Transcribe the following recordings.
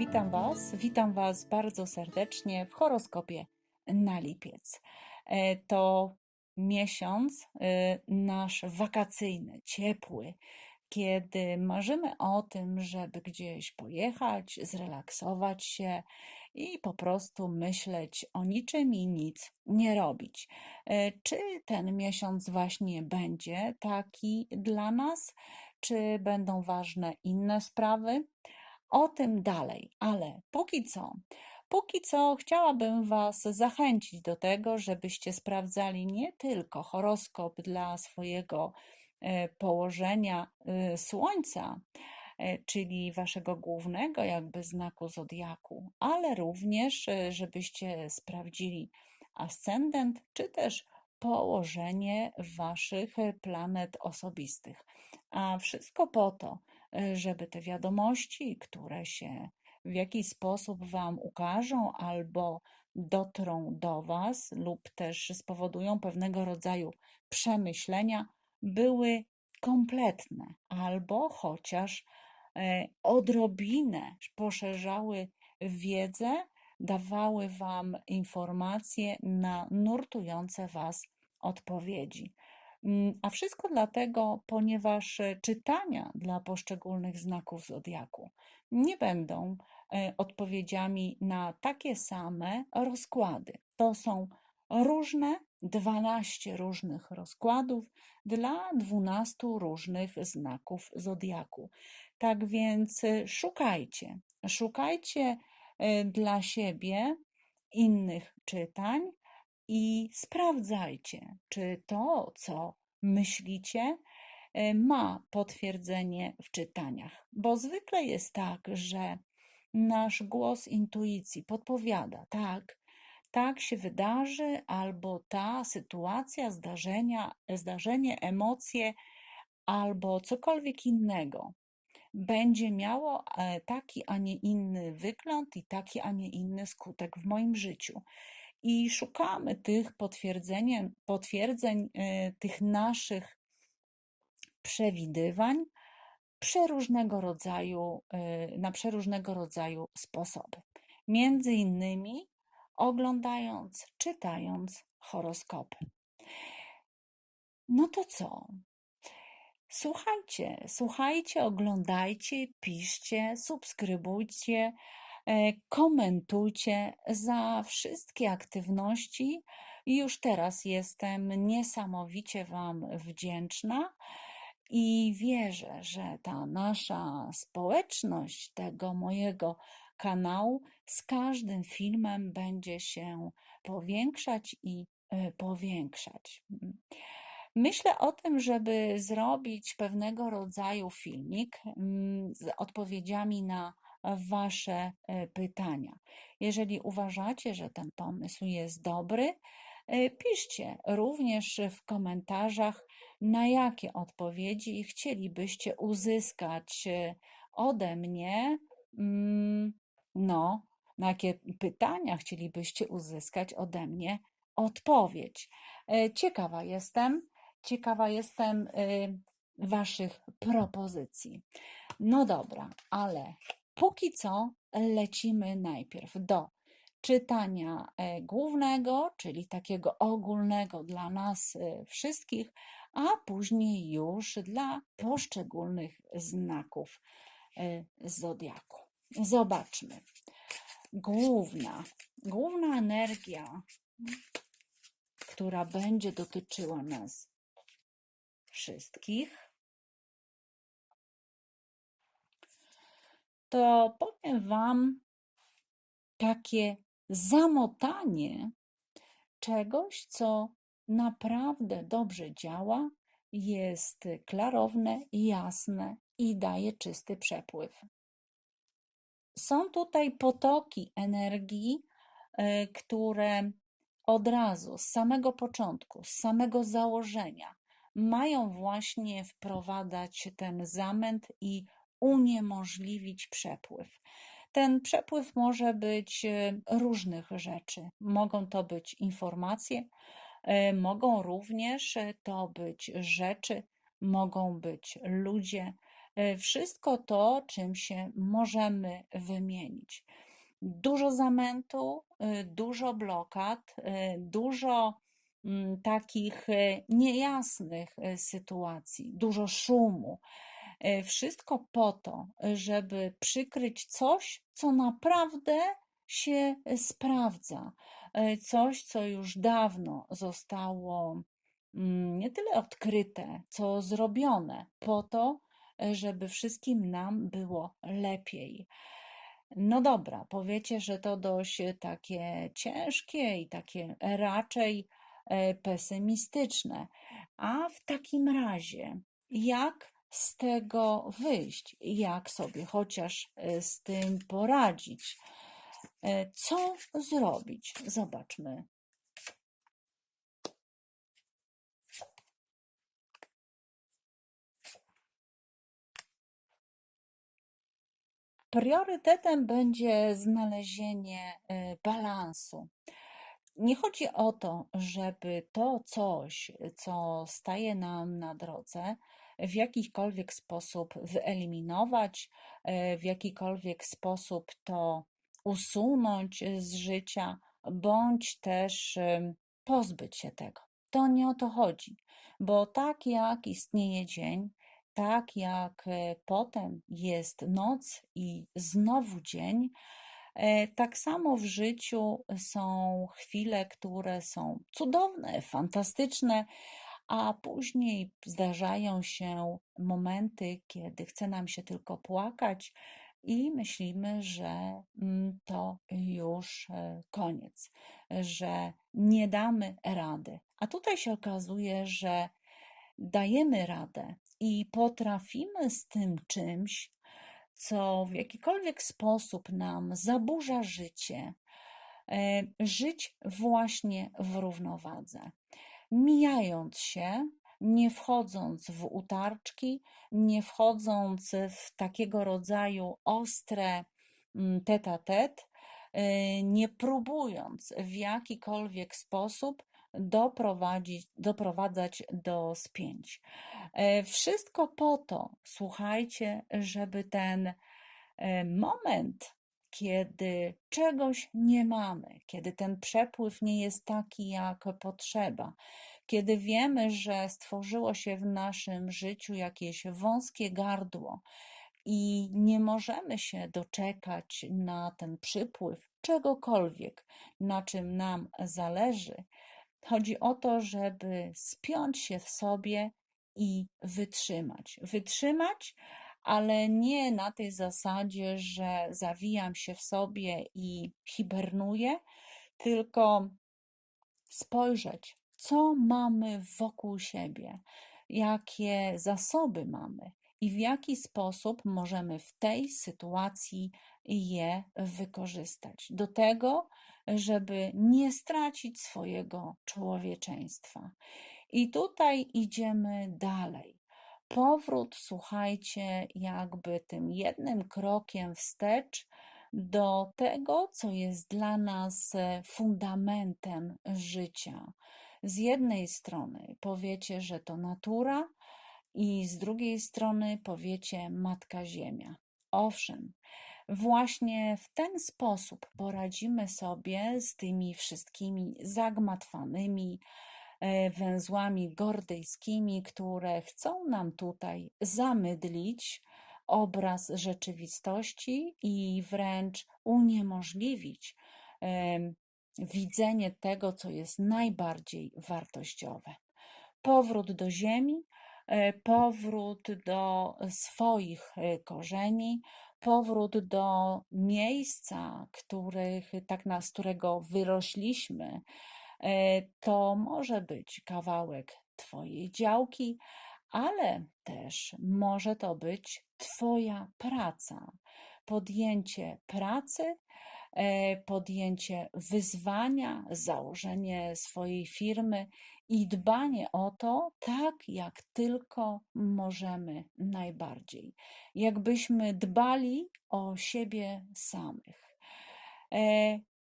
Witam Was, witam Was bardzo serdecznie w horoskopie na lipiec. E, To miesiąc e, nasz wakacyjny, ciepły, kiedy marzymy o tym, żeby gdzieś pojechać, zrelaksować się i po prostu myśleć o niczym i nic nie robić. E, Czy ten miesiąc właśnie będzie taki dla nas? Czy będą ważne inne sprawy? O tym dalej, ale póki co, póki co chciałabym Was zachęcić do tego, żebyście sprawdzali nie tylko horoskop dla swojego e, położenia e, Słońca, e, czyli Waszego głównego jakby znaku zodiaku, ale również, żebyście sprawdzili ascendent, czy też położenie Waszych planet osobistych. A wszystko po to, żeby te wiadomości, które się w jakiś sposób Wam ukażą albo dotrą do Was, lub też spowodują pewnego rodzaju przemyślenia, były kompletne albo chociaż e, odrobinę poszerzały wiedzę, dawały Wam informacje na nurtujące Was odpowiedzi. Mm, A wszystko dlatego, ponieważ e, czytania dla poszczególnych znaków zodiaku nie będą e, odpowiedziami na takie same rozkłady. To są różne, 12 różnych rozkładów dla 12 różnych znaków zodiaku. Tak więc e, szukajcie, szukajcie dla siebie innych czytań i sprawdzajcie, czy to, co myślicie, e, ma potwierdzenie w czytaniach. Bo zwykle jest tak, że nasz głos intuicji podpowiada, tak, tak się wydarzy, albo ta sytuacja, zdarzenia, zdarzenie, emocje, albo cokolwiek innego będzie miało e, taki, a nie inny wygląd i taki, a nie inny skutek w moim życiu. I szukamy tych potwierdzeń, potwierdzeń e, tych naszych przewidywań przeróżnego rodzaju, e, na przeróżnego rodzaju sposoby. Między innymi oglądając, czytając horoskopy. No to co? Słuchajcie, słuchajcie, oglądajcie, piszcie, subskrybujcie, komentujcie za wszystkie aktywności. Już teraz jestem niesamowicie Wam wdzięczna i wierzę, że ta nasza społeczność tego mojego kanału z każdym filmem będzie się powiększać i e, powiększać. Myślę o tym, żeby zrobić pewnego rodzaju filmik mm, z odpowiedziami na Wasze e, pytania. Jeżeli uważacie, że ten pomysł jest dobry, e, piszcie również w komentarzach, na jakie odpowiedzi chcielibyście uzyskać e, ode mnie. mm, No, na jakie pytania chcielibyście uzyskać ode mnie odpowiedź. Ciekawa jestem, ciekawa jestem Waszych propozycji. No dobra, ale póki co lecimy najpierw do czytania e, głównego, czyli takiego ogólnego dla nas e, wszystkich, a później już dla poszczególnych znaków e, zodiaku. Zobaczmy. Główna, główna energia, która będzie dotyczyła nas wszystkich, to powiem Wam takie zamotanie czegoś, co naprawdę dobrze działa, jest klarowne, jasne i daje czysty przepływ. Są tutaj potoki energii, e, które od razu, z samego początku, z samego założenia, mają właśnie wprowadzać ten zamęt i uniemożliwić przepływ. Ten przepływ może być e, różnych rzeczy. Mogą to być informacje, e, mogą również e, to być rzeczy, mogą być ludzie, wszystko to, czym się możemy wymienić. Dużo zamętu, y, dużo blokad, y, dużo mm, takich y, niejasnych sytuacji, dużo szumu. Wszystko po to, żeby przykryć coś, co naprawdę się sprawdza. Coś, co już dawno zostało mm, nie tyle odkryte, co zrobione, po to, żeby wszystkim nam było lepiej. No dobra, powiecie, że to dość e, takie ciężkie i takie raczej e, pesymistyczne. A w takim razie, jak z tego wyjść? Jak sobie chociaż e, z tym poradzić? Co zrobić? Zobaczmy. Priorytetem będzie znalezienie y, balansu. Nie chodzi o to, żeby to coś, co staje nam na drodze, w jakikolwiek sposób wyeliminować, y, w jakikolwiek sposób to usunąć z życia, bądź też pozbyć się tego. To nie o to chodzi, bo tak jak istnieje dzień, tak jak e, potem jest noc i znowu dzień, e, tak samo w życiu są chwile, które są cudowne, fantastyczne, a później zdarzają się momenty, kiedy chce nam się tylko płakać i myślimy, że mm, to już e, koniec, że nie damy rady. A tutaj się okazuje, że dajemy radę i potrafimy z tym czymś, co w jakikolwiek sposób nam zaburza życie, e, żyć właśnie w równowadze. Mijając się, nie wchodząc w utarczki, nie wchodząc w takiego rodzaju ostre mm, tet-a-tet, e, nie próbując w jakikolwiek sposób doprowadzić, doprowadzać do spięć. E, wszystko po to, słuchajcie, żeby ten e, moment, kiedy czegoś nie mamy, kiedy ten przepływ nie jest taki, jak potrzeba, kiedy wiemy, że stworzyło się w naszym życiu jakieś wąskie gardło i nie możemy się doczekać na ten przypływ czegokolwiek, na czym nam zależy, Chodzi o to, żeby spiąć się w sobie i wytrzymać. Wytrzymać, ale nie na tej zasadzie, że zawijam się w sobie i hibernuję, tylko spojrzeć, co mamy wokół siebie, jakie zasoby mamy i w jaki sposób możemy w tej sytuacji je wykorzystać. Do tego, żeby nie stracić swojego człowieczeństwa. I tutaj idziemy dalej. Powrót, słuchajcie, jakby tym jednym krokiem wstecz do tego, co jest dla nas fundamentem życia. Z jednej strony powiecie, że to natura, i z drugiej strony powiecie Matka Ziemia. Owszem, Właśnie w ten sposób poradzimy sobie z tymi wszystkimi zagmatwanymi e, węzłami gordyjskimi, które chcą nam tutaj zamydlić obraz rzeczywistości i wręcz uniemożliwić widzenie tego, co jest najbardziej wartościowe. Powrót do Ziemi, e, powrót do swoich e, korzeni, powrót do miejsca, których, tak na, z którego wyrośliśmy, e, to może być kawałek Twojej działki, ale też może to być Twoja praca. Podjęcie pracy, e, podjęcie wyzwania, założenie swojej firmy i dbanie o to tak, jak tylko możemy najbardziej. Jakbyśmy dbali o siebie samych.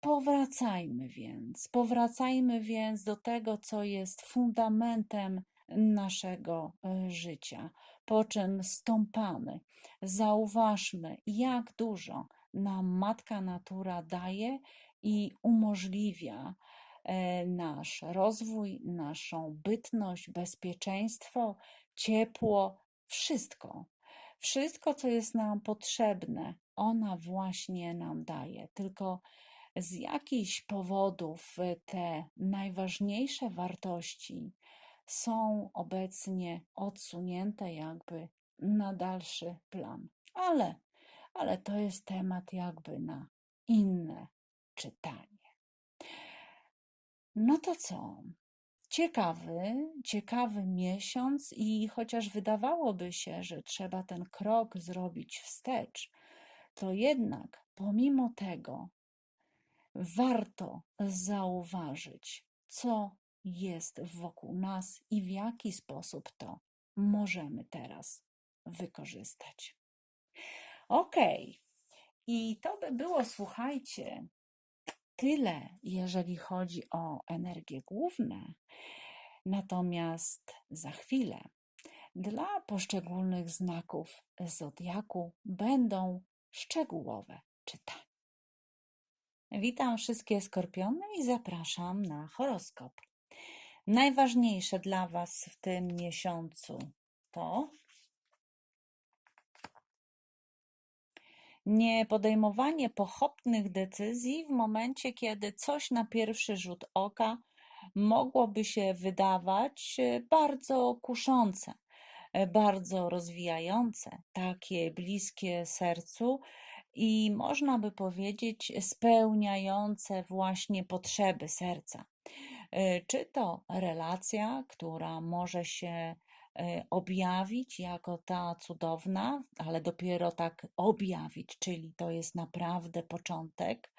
Powracajmy więc, powracajmy więc do tego, co jest fundamentem naszego e, życia. po czym stąpamy. Zauważmy, jak dużo nam Matka Natura daje i umożliwia e, nasz rozwój, naszą bytność, bezpieczeństwo, ciepło, wszystko. Wszystko, co jest nam potrzebne, ona właśnie nam daje. Tylko z jakichś powodów e, te najważniejsze wartości są obecnie odsunięte jakby na dalszy plan. Ale, ale to jest temat jakby na inne czytanie. No to co? Ciekawy, ciekawy miesiąc i chociaż wydawałoby się, że trzeba ten krok zrobić wstecz, to jednak pomimo tego warto zauważyć, co jest wokół nas i w jaki sposób to możemy teraz wykorzystać. Ok, i to by było, słuchajcie, tyle, jeżeli chodzi o energie główne. Natomiast za chwilę dla poszczególnych znaków zodiaku będą szczegółowe czytania. Witam wszystkie skorpiony i zapraszam na horoskop. Najważniejsze dla Was w tym miesiącu to nie podejmowanie pochopnych decyzji w momencie, kiedy coś na pierwszy rzut oka mogłoby się wydawać e, bardzo kuszące, e, bardzo rozwijające, takie bliskie sercu i można by powiedzieć spełniające właśnie potrzeby serca. E, czy to relacja, która może się E, objawić jako ta cudowna, ale dopiero tak objawić, czyli to jest naprawdę początek.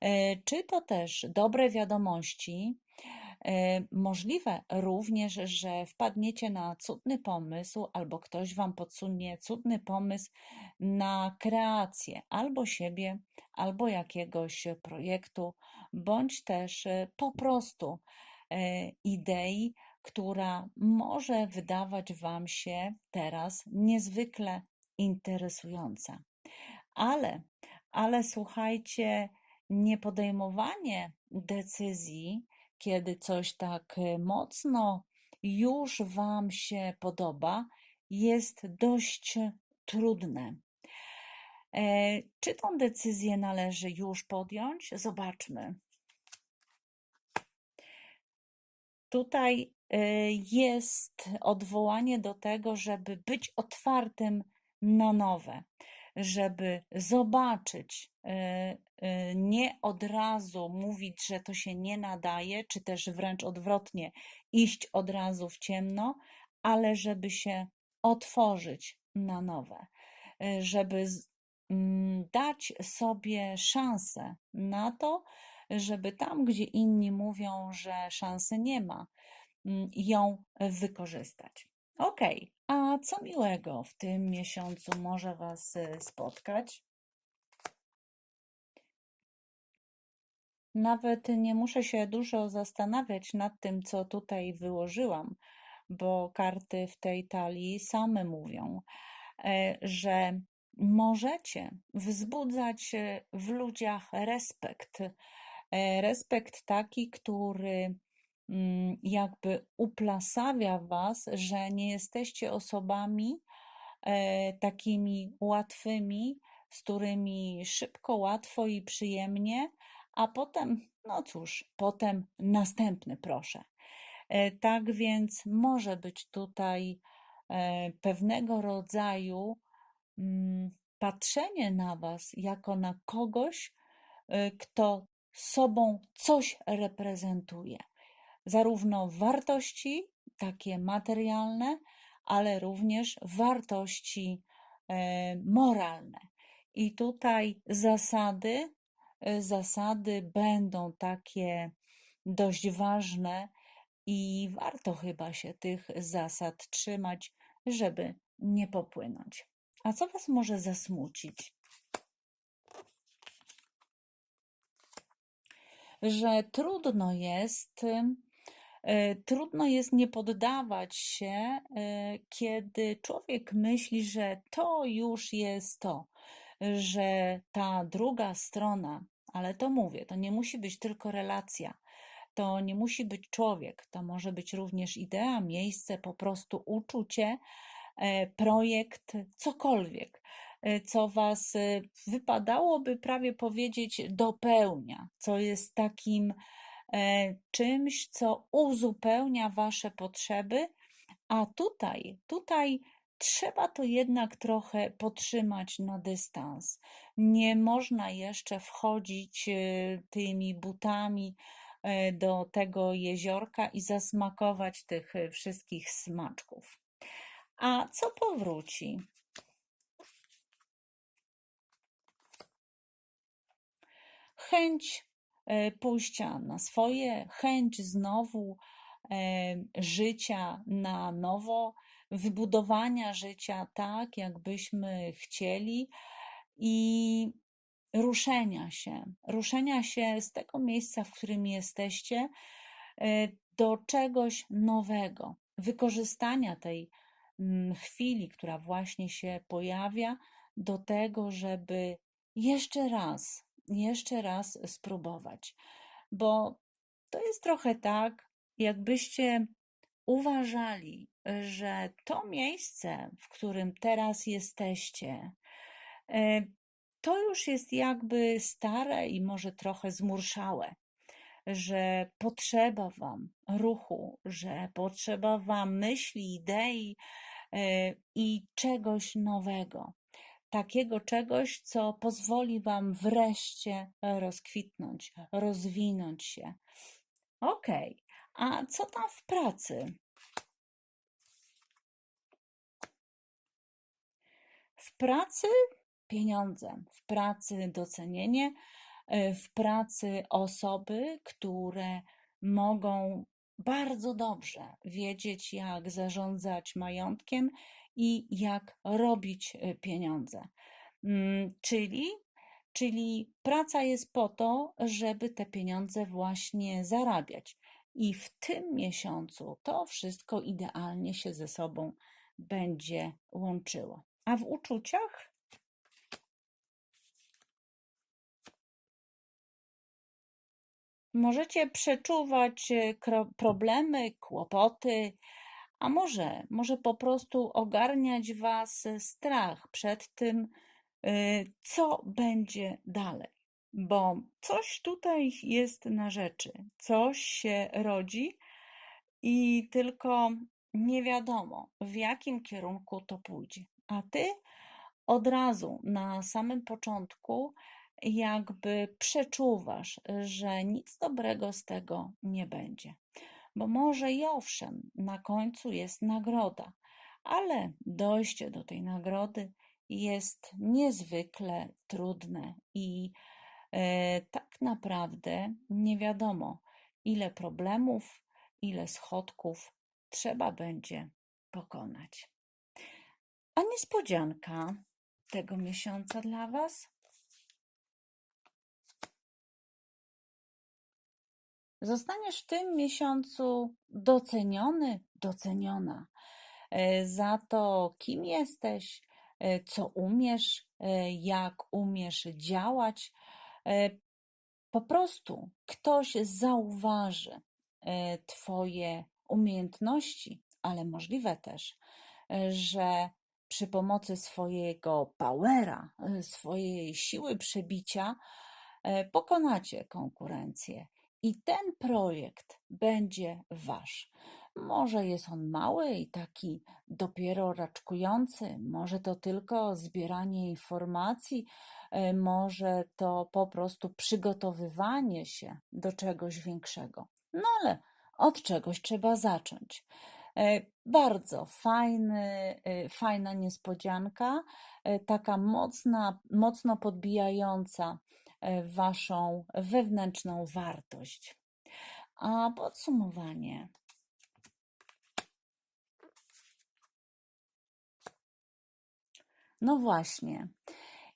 E, czy to też dobre wiadomości? E, możliwe również, że wpadniecie na cudny pomysł, albo ktoś Wam podsunie cudny pomysł na kreację albo siebie, albo jakiegoś projektu, bądź też po prostu idei, która może wydawać Wam się teraz niezwykle interesująca. Ale, ale słuchajcie, nie podejmowanie decyzji, kiedy coś tak mocno już Wam się podoba, jest dość trudne. E, czy tą decyzję należy już podjąć? Zobaczmy. Tutaj y, jest odwołanie do tego, żeby być otwartym na nowe, żeby zobaczyć, y, y, nie od razu mówić, że to się nie nadaje, czy też wręcz odwrotnie, iść od razu w ciemno, ale żeby się otworzyć na nowe, żeby mm, dać sobie szansę na to, żeby tam, gdzie inni mówią, że szansy nie ma, mm, ją wykorzystać. Ok, a co miłego w tym miesiącu może Was y, spotkać? Nawet nie muszę się dużo zastanawiać nad tym, co tutaj wyłożyłam, bo karty w tej talii same mówią, e, że możecie wzbudzać e, w ludziach respekt E, respekt taki, który jakby uplasawia Was, że nie jesteście osobami e, takimi łatwymi, z którymi szybko, łatwo i przyjemnie, a potem, no cóż, potem następny proszę. E, tak więc może być tutaj pewnego rodzaju mm, patrzenie na Was jako na kogoś, kto sobą coś reprezentuje. Zarówno wartości takie materialne, ale również wartości e, moralne. I tutaj zasady, e, zasady będą takie dość ważne i warto chyba się tych zasad trzymać, żeby nie popłynąć. A co Was może zasmucić? że trudno jest Trudno jest nie poddawać się, e, kiedy człowiek myśli, że to już jest to, że ta druga strona, ale to mówię, to nie musi być tylko relacja, to nie musi być człowiek, to może być również idea, miejsce, po prostu uczucie, e, projekt, cokolwiek, e, co Was e, wypadałoby prawie powiedzieć dopełnia, co jest takim e, czymś, co uzupełnia Wasze potrzeby, a tutaj, tutaj trzeba to jednak trochę potrzymać na dystans. Nie można jeszcze wchodzić e, tymi butami e, do tego jeziorka i zasmakować tych e, wszystkich smaczków. A co powróci? Chęć e, pójścia na swoje, chęć znowu e, życia na nowo, wybudowania życia tak, jakbyśmy chcieli i ruszenia się, ruszenia się z tego miejsca, w którym jesteście, e, do czegoś nowego, wykorzystania tej mm, chwili, która właśnie się pojawia, do tego, żeby jeszcze raz, jeszcze raz spróbować. Bo to jest trochę tak, jakbyście uważali, że to miejsce, w którym teraz jesteście, e, to już jest jakby stare i może trochę zmurszałe, że potrzeba Wam ruchu, że potrzeba Wam myśli, idei e, i czegoś nowego. Takiego czegoś, co pozwoli Wam wreszcie rozkwitnąć, rozwinąć się. Okej, a co tam w pracy? W pracy pieniądze, w pracy docenienie, e, w pracy osoby, które mogą bardzo dobrze wiedzieć, jak zarządzać majątkiem i jak robić e, pieniądze. Mm, Czyli, czyli praca jest po to, żeby te pieniądze właśnie zarabiać. I w tym miesiącu to wszystko idealnie się ze sobą będzie łączyło. A w uczuciach? Możecie przeczuwać kro- problemy, kłopoty, a może, może po prostu ogarniać Was strach przed tym, y, co będzie dalej. Bo coś tutaj jest na rzeczy, coś się rodzi i tylko nie wiadomo, w jakim kierunku to pójdzie. A Ty od razu na samym początku jakby przeczuwasz, że nic dobrego z tego nie będzie. Bo może i owszem, na końcu jest nagroda, ale dojście do tej nagrody jest niezwykle trudne i e, tak naprawdę nie wiadomo, ile problemów, ile schodków trzeba będzie pokonać. A niespodzianka tego miesiąca dla Was? Zostaniesz w tym miesiącu doceniony, doceniona e, za to, kim jesteś, e, co umiesz, e, jak umiesz działać. Po prostu ktoś zauważy Twoje umiejętności, ale możliwe też, że przy pomocy swojego powera, swojej siły przebicia, pokonacie konkurencję i ten projekt będzie wasz. Może jest on mały i taki dopiero raczkujący, może to tylko zbieranie informacji, e, może to po prostu przygotowywanie się do czegoś większego. No ale od czegoś trzeba zacząć. E, Bardzo fajny, e, fajna niespodzianka, taka mocna, mocno podbijająca waszą wewnętrzną wartość. A podsumowanie. No właśnie,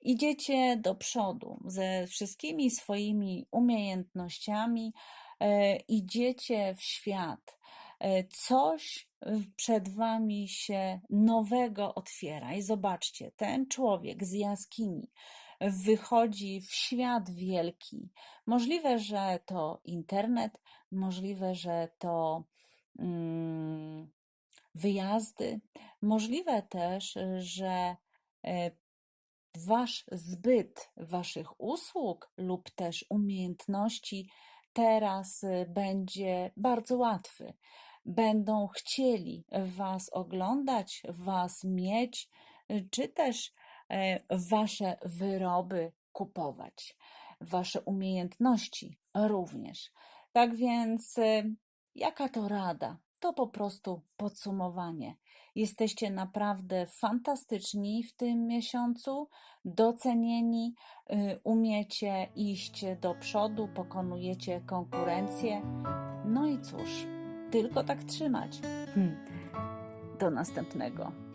idziecie do przodu ze wszystkimi swoimi umiejętnościami, e, idziecie w świat, e, coś przed wami się nowego otwiera. I zobaczcie, ten człowiek z jaskini wychodzi w świat wielki. Możliwe, że to internet, możliwe, że to mm, wyjazdy, możliwe też, że e, Wasz zbyt waszych usług lub też umiejętności teraz y, będzie bardzo łatwy. Będą chcieli Was oglądać, Was mieć, y, czy też e, Wasze wyroby kupować, Wasze umiejętności również. Tak więc, y, jaka to rada? To po prostu podsumowanie. Jesteście naprawdę fantastyczni w tym miesiącu, docenieni, y, umiecie iść do przodu, pokonujecie konkurencję. No i cóż, tylko tak trzymać. Hmm. Do następnego.